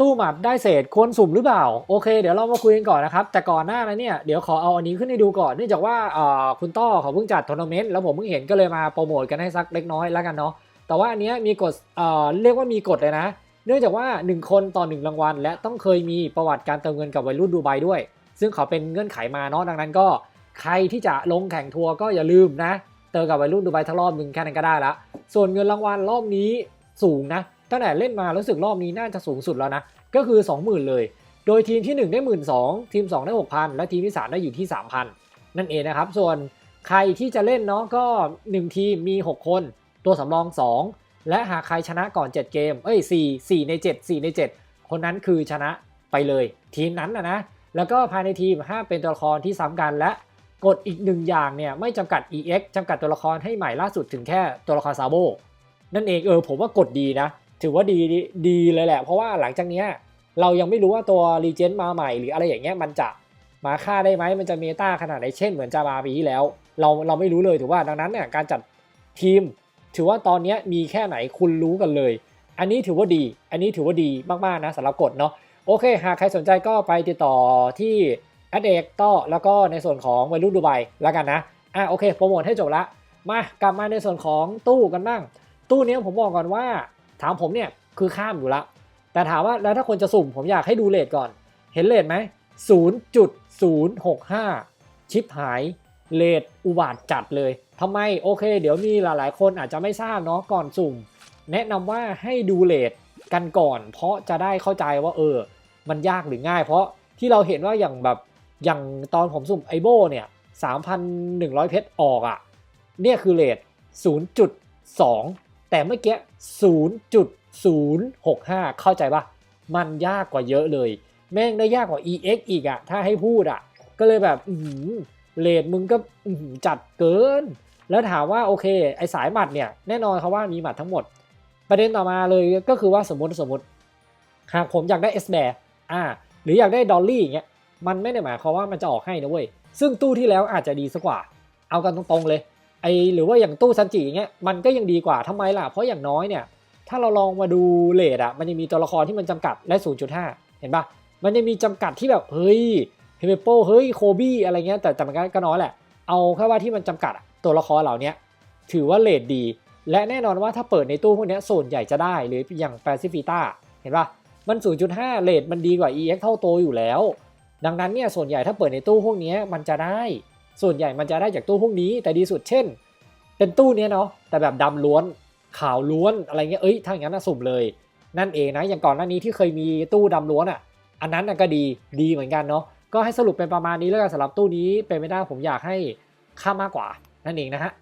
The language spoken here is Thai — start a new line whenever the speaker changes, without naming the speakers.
ตู้หมัดได้เศษควรสุ่มหรือเปล่า โอเค เดี๋ยวเรามาคุยกันก่อนนะครับ แต่ก่อนหน้านั้นเนี่ยเดี๋ยวขอเอาอันนี้ขึ้นให้ดูก่อนเนื่องจากว่าคุณต้อเขาเพิ่งจัดทัวร์นาเมนต์แล้วผมเพิ่งเห็นก็เลยมาโปรโมทกันให้สักเล็กน้อยแล้วกันเนาะแต่ว่าอันเนี้ยมีกฎเเรียกว่ามีกฎเลยนะ เนื่องจากว่า 1 คนต่อ 1 รางวัล และต้องเคยมีประวัติการเติมเงินกับวัยรุ่นดูไบด้วย ซึ่งเขาเป็นเงื่อนไขมาเนาะดังนั้นก็ใครที่จะลงแข่งทัวร์ก็อย่าลืมนะ เติมกับวัยรุ่นดูไบทั้งรอบหนึ่งแค่นั้นก็ได้ละส่วนเงินรางวัลรอบนี้สูงนะ ตั้งแต่เล่นมารู้สึกรอบนี้น่าจะสูงสุดแล้วนะ ก็คือ 20,000 เลย โดยทีมที่ 1 ได้ 1 2 0 0ทีม 2 ได้ 6,000 และทีมที่ 3 ได้อยู่ที่ 3,000 นั่นเองนะครับ ส่วนใครที่จะเล่นเนาะก็ 1 ทีมมี 6 คน ตัวสำรอง 2 และหากใครชนะก่อน 7 เกม เอ้ย 4 4 ใน 7 4 ใน 7 คนนั้นคือชนะไปเลย ทีมนั้นนะนะ แล้วก็ภายในทีมห้ามเป็นตัวละครที่ซ้ำกันและกฎอีกหนึ่งอย่างเนี่ยไม่จำกัด EX จำกัดตัวละครให้ใหม่ล่าสุดถึงแค่ตัวละครซาโบนั่นเองเออผมว่ากฎดีนะ ถือว่าดีดีเลยแหละ เพราะว่าหลังจากเนี้ยเรายังไม่รู้ว่าตัวรีเจนต์มาใหม่หรืออะไรอย่างเงี้ยมันจะมาฆ่าได้ไหมมันจะเมตาขนาดไหนเช่นเหมือนจาบาปีที่แล้ว เราเราไม่รู้เลยถือว่าดังนั้นเนี่ยการจัดทีม ถือว่าตอนนี้มีแค่ไหนคุณรู้กันเลย อันนี้ถือว่าดี อันนี้ถือว่าดีมากๆนะสำหรับกฎเนาะโอเค หากใครสนใจก็ไปติดต่อที่แอดเอกต่อแล้วก็ในส่วนของวัยรุ่นดูไบแล้วกันนะอะโอเคโปรโมทให้จบละมากลับมาในส่วนของตู้กันบ้างตู้เนี้ยผมบอกก่อนว่า ถามผมเนี่ยคือข้ามอยู่ละ แต่ถามว่าแล้วถ้าคนจะสุ่มผมอยากให้ดูเลทก่อน เห็นเลทไหม 0.065 ชิปหายเลทอุบาทจัดเลยทำไมโอเค เดี๋ยวมีหลายๆ คนอาจจะไม่ทราบเนาะก่อนสุ่ม แนะนำว่าให้ดูเลทกันก่อน เพราะจะได้เข้าใจว่าเออ มันยากหรือง่าย เพราะที่เราเห็นว่าอย่างแบบอย่างตอนผมสุ่มไอโบเนี่ย 3,100 เพชรออกอะ่ะเนี่ยคือเลท0.2 แต่เมื่อกี้ 0.065 เข้าใจปะมันยากกว่าเยอะเลย แม่งได้ยากกว่า EX อีกอะถ้าให้พูดอะก็เลยแบบอืมเลทมึงก็อื้อหือจัดเกิน แล้วถามว่าโอเค ไอสายหมัดเนี่ยแน่นอนครับว่ามีหมัดทั้งหมด ประเด็นต่อมาเลยก็คือว่าสมมติสมมติ หากผมอยากได้ S แบร์อ่า หรืออยากได้ดอลลี่อย่างเงี้ยมันไม่ได้หมายความว่ามันจะออกให้นะเว้ย ซึ่งตู้ที่แล้วอาจจะดีสักกว่า เอากันตรงๆเลย ไอหรือว่าอย่างตู้ซันจิอย่างเงี้ยมันก็ยังดีกว่าทำไมล่ะ เพราะอย่างน้อยเนี่ยถ้าเราลองมาดูเลทอะมันจะมีตัวละครที่มันจำกัดและ 0.5 เห็นปะมันจะมีจำกัดที่แบบเฮ้ยเฮเมโปเฮ้ยโคบี้อะไรเงี้ยแต่แต่มันก็น้อยแหละ เอาแค่ว่าที่มันจำกัดตัวละครเหล่านี้ถือว่าเลทดี และแน่นอนว่าถ้าเปิดในตู้พวกนี้ส่วนใหญ่จะได้หรืออย่างแปซิฟิต้าเห็นปะมัน 0.5 เลทมันดีกว่า EX เท่าโตอยู่แล้ว ดังนั้นเนี่ยส่วนใหญ่ถ้าเปิดในตู้พวกนี้มันจะได้ ส่วนใหญ่มันจะได้จากตู้พวกนี้แต่ดีสุดเช่น เป็นตู้เนี้ยเนาะแต่แบบดำล้วนขาวล้วนอะไรเงี้ยเอ้ยถ้าอย่างนั้นนะสุ่มเลย นั่นเองนะอย่างก่อนหน้านี้ที่เคยมีตู้ดำล้วนอะ อันนั้นนะก็ดีดีเหมือนกันเนาะก็ให้สรุปเป็นประมาณนี้แล้วกันสำหรับตู้นี้เป็นไม่ได้ผมอยากให้ค่ามากกว่านั่นเองนะฮะ